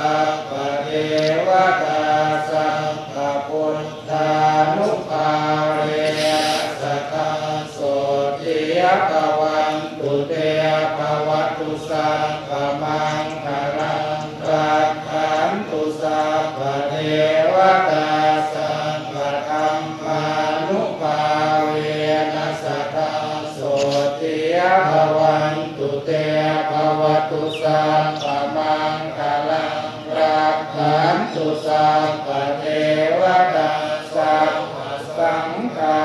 สัพพเทวตาสัพพพุทธานุภาเวสัทธาโสติยภวันตุเตภวตุสัพพมังคลังรักขันตุสัพพเทวตาสัพพธรรมานุภาเวนัสสัทธาโสติยภวันตุเตภวตุสัพพ สุสัพเทวดาสัพสังฆา